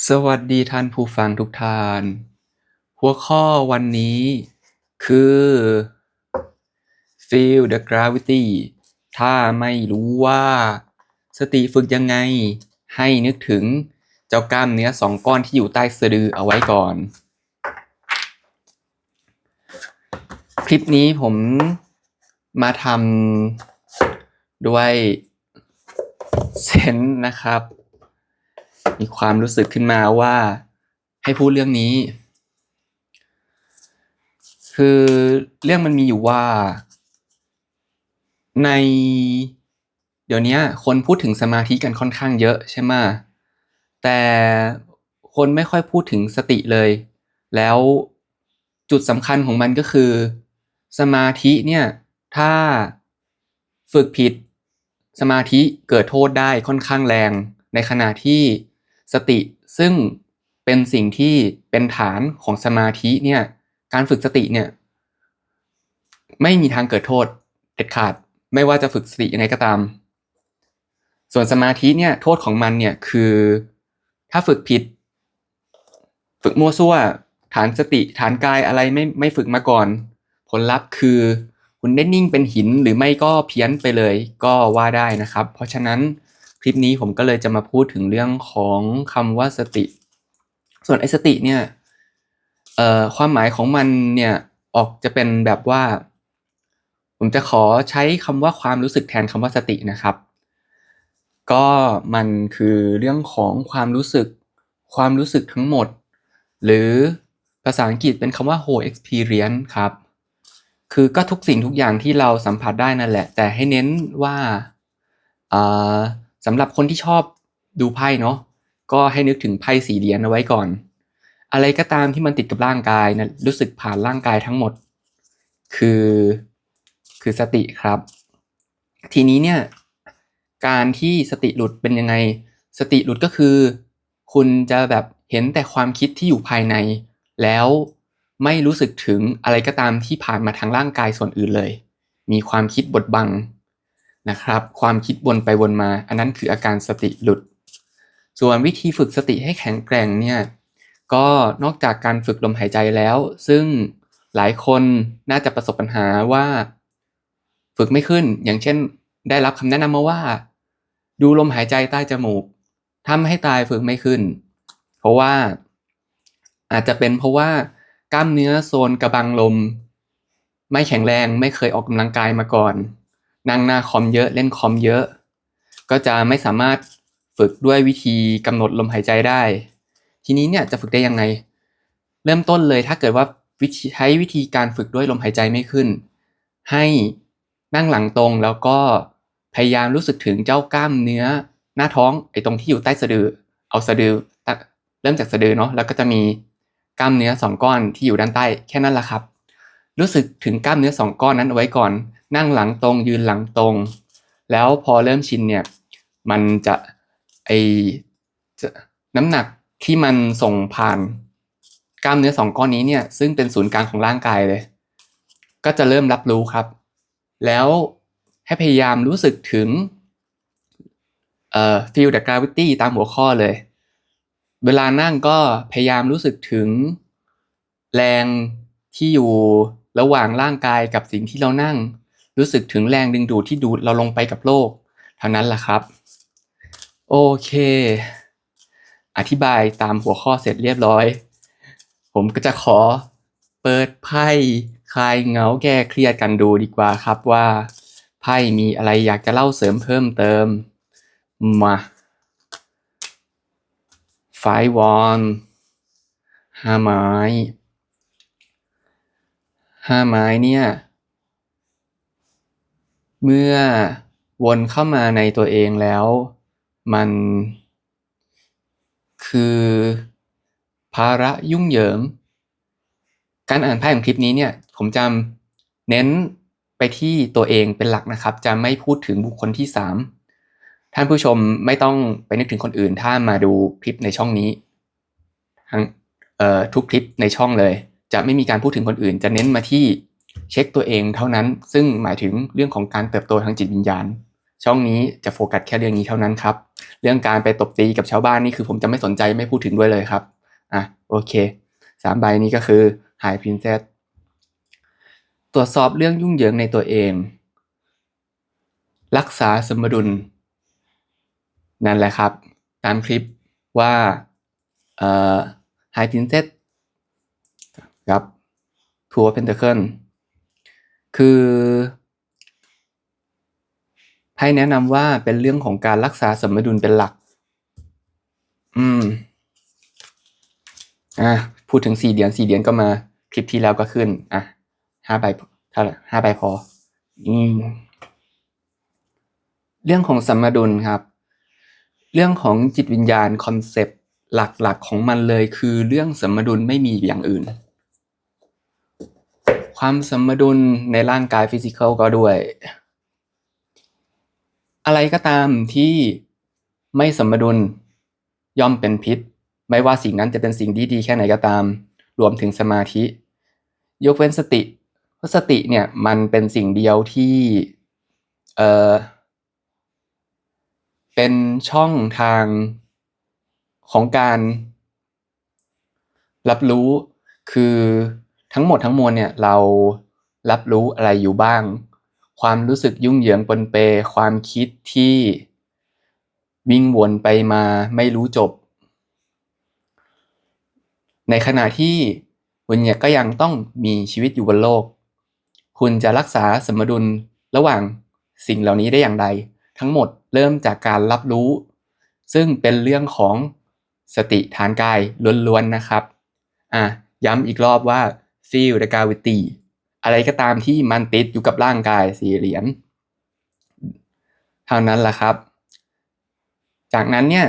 สวัสดีท่านผู้ฟังทุกท่าน หัวข้อวันนี้คือ feel the gravity ถ้าไม่รู้ว่า สติฝึกยังไง ให้นึกถึงเจ้ากล้ามเนื้อสองก้อนที่อยู่ใต้สะดือเอาไว้ก่อน คลิปนี้ผมมาทำด้วยเซนนะครับ มีความรู้สึกขึ้นมาว่าให้พูดเรื่องนี้ คือเรื่องมันมีอยู่ว่า ใน เดี๋ยวนี้คนพูดถึงสมาธิกันค่อนข้างเยอะใช่ไหมแต่คนไม่ค่อยพูดถึงสติเลย แล้วจุดสำคัญของมันก็คือ สมาธิเนี่ยถ้าฝึกผิดสมาธิเกิดโทษได้ค่อนข้างแรง ในขณะที่ สติซึ่งเป็นสิ่งที่เป็นฐานของสมาธิเนี่ย การฝึกสติเนี่ย ไม่มีทางเกิดโทษเด็ดขาด ไม่ว่าจะฝึกสติยังไงก็ตาม ส่วนสมาธิเนี่ยโทษของมันเนี่ยคือ ถ้าฝึกผิด ฝึกมั่วซั่ว ฐานสติฐานกายอะไรไม่ไม่ฝึกมาก่อน ผลลัพธ์คือ คุณได้นิ่งเป็นหินหรือไม่ก็เพี้ยนไปเลยก็ว่าได้นะครับ เพราะฉะนั้น คลิปนี้ผมก็เลยจะมาพูดถึงเรื่องของคำว่าสติ ส่วนไอ้สติเนี่ยความหมายของมันเนี่ยออกจะเป็นแบบว่า ผมจะขอใช้คำว่าความรู้สึกแทนคำว่าสตินะครับ ก็มันคือเรื่องของความรู้สึก ความรู้สึกทั้งหมด หรือภาษาอังกฤษเป็นคำว่า whole experience ครับ คือก็ทุกสิ่งทุกอย่างที่เราสัมผัสได้นั่นแหละ แต่ให้เน้นว่า สำหรับคนที่ชอบดูไพ่เนาะก็ให้นึกถึงไพ่สีเหรียญเอาไว้ก่อน อะไรก็ตามที่มันติดกับร่างกายนะรู้สึกผ่านร่างกายทั้งหมด คือ คือสติครับ ทีนี้เนี่ยการที่สติหลุดเป็นยังไง สติหลุดก็คือ คุณจะแบบเห็นแต่ความคิดที่อยู่ภายใน แล้วไม่รู้สึกถึงอะไรก็ตามที่ผ่านมาทางร่างกายส่วนอื่นเลย มีความคิดบดบัง นะครับ ความคิดวนไปวนมา อันนั้นคืออาการสติหลุด ส่วนวิธีฝึกสติให้แข็งแกร่งเนี่ยก็นอกจากการฝึกลมหายใจแล้ว ซึ่งหลายคนน่าจะประสบปัญหาว่า ฝึกไม่ขึ้น อย่างเช่น ได้รับคำแนะนำมาว่า ดูลมหายใจใต้จมูกทำให้ตายฝึกไม่ขึ้น เพราะว่าอาจจะเป็นเพราะว่ากล้ามเนื้อโซนกระบังลม ไม่แข็งแรงไม่เคยออกกำลังกายมาก่อน นั่งหน้าคอมเยอะเล่นคอมเยอะ ก็จะไม่สามารถฝึกด้วยวิธีกำหนดลมหายใจได้ ทีนี้เนี่ยจะฝึกได้ยังไง เริ่มต้นเลยถ้าเกิดว่าวิธีใช้วิธีการฝึกด้วยลมหายใจไม่ขึ้น ให้นั่งหลังตรงแล้วก็พยายามรู้สึกถึงเจ้ากล้ามเนื้อ หน้าท้องไอ้ตรงที่อยู่ใต้สะดือ เอาสะดือเริ่มจากสะดือเนาะแล้วก็จะมีกล้ามเนื้อสองก้อนที่อยู่ด้านใต้แค่นั้นแหละครับ รู้สึกถึงกล้ามเนื้อสองก้อนนั้นเอาไว้ก่อน นั่งหลังตรงยืนหลังตรง แล้วพอเริ่มชินเนี่ยมันจะไอจะน้ำหนักที่มันส่งผ่านกล้ามเนื้อสองก้อนนี้เนี่ยซึ่งเป็นศูนย์กลางของร่างกายเลย ก็จะเริ่มรับรู้ครับ แล้วให้พยายามรู้สึกถึงเอ่อ feel the gravity ตามหัวข้อเลย เวลานั่งก็พยายามรู้สึกถึงแรงที่อยู่ระหว่างร่างกายกับสิ่งที่เรานั่ง รู้สึกถึงแรงดึงดูดที่ดูดเราลงไปกับโลกเท่านั้นแหละครับ โอเค อธิบายตามหัวข้อเสร็จเรียบร้อย ผมก็จะขอเปิดไพ่คลายเหงาแก้เครียดกันดูดีกว่าครับว่าไพ่มีอะไรอยากจะเล่าเสริมเพิ่มเติม มาไฟวอนห้าไม้ห้าไม้เนี่ย เมื่อวนเข้ามาในตัวเองแล้ว มัน คือ ภาระยุ่งเหยิง การอ่านไพ่ของคลิปนี้เนี่ย ผมจะเน้นไปที่ตัวเองเป็นหลักนะครับ จะไม่พูดถึงบุคคลที่สามท่านผู้ชมไม่ต้องไปนึกถึงคนอื่น ถ้ามาดูคลิปในช่องนี้ทั้งทุกคลิปในช่องเลย จะไม่มีการพูดถึงคนอื่น จะเน้นมาที่ เช็คตัวเองเท่านั้น ซึ่งหมายถึงเรื่องของการเติบโตทางจิตวิญญาณ ช่องนี้จะโฟกัสแค่เรื่องนี้เท่านั้นครับ เรื่องการไปตบตีกับชาวบ้านนี่คือผมจะไม่สนใจไม่พูดถึงด้วยเลยครับ อะโอเคสามใบนี้ก็คือ High Princess ตรวจสอบเรื่องยุ่งเหยิงในตัวเอง รักษาสมดุล นั่นแหละครับ ตามคลิปว่าเอ่อ High Princess ครับทัวร์เพนเทเคิล คือไพ่แนะนำว่าเป็นเรื่องของการรักษาสมดุลเป็นหลัก อืม อะ พูดถึงสี่เหรียญสี่เหรียญก็มา คลิปที่แล้วก็ขึ้น อะห้าใบเท่าไหร่ห้าใบพอ อืม เรื่องของสมดุลครับ เรื่องของจิตวิญญาณคอนเซปต์หลักๆของมันเลยคือเรื่องสมดุลไม่มีอย่างอื่น ความสมดุลในร่างกายฟิสิกอลก็ด้วย อะไรก็ตามที่ไม่สมดุลย่อมเป็นพิษ ไม่ว่าสิ่งนั้นจะเป็นสิ่งที่ดีแค่ไหนก็ตาม รวมถึงสมาธิ ยกเว้นสติเพราะสติเนี่ยมันเป็นสิ่งเดียวที่เออเป็นช่องทางของการรับรู้คือ ทั้งหมดทั้งมวลเนี่ยเรารับรู้อะไรอยู่บ้าง ความรู้สึกยุ่งเหยิงปนเป ความคิดที่วิ่งวนไปมาไม่รู้จบ ในขณะที่คุณเนี่ยก็ยังต้องมีชีวิตอยู่บนโลก คุณจะรักษาสมดุลระหว่างสิ่งเหล่านี้ได้อย่างไร ทั้งหมดเริ่มจากการรับรู้ ซึ่งเป็นเรื่องของสติฐานกายล้วนๆนะครับ อะย้ำอีกรอบว่า feel the gravity อะไรก็ตามที่มันติดอยู่กับร่างกายสี่เหรียญเท่านั้นแหละครับ จากนั้นเนี่ย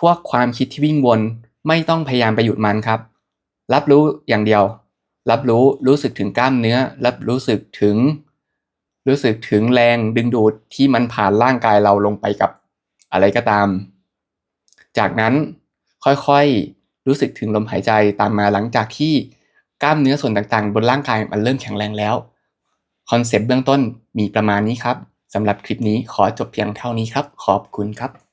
พวกความคิดที่วิ่งวนไม่ต้องพยายามไปหยุดมันครับ รับรู้อย่างเดียว รับรู้รู้สึกถึงกล้ามเนื้อ รับรู้สึกถึง รู้สึกถึงแรงดึงดูดที่มันผ่านร่างกายเราลงไปกับอะไรก็ตาม จากนั้นค่อยๆรู้สึกถึงลมหายใจตามมาหลังจากที่ กล้ามเนื้อส่วนต่างๆ บนร่างกายมันเริ่มแข็งแรงแล้ว คอนเซปต์เบื้องต้นมีประมาณนี้ครับสำหรับคลิปนี้ขอจบเพียงเท่านี้ครับ ขอบคุณครับ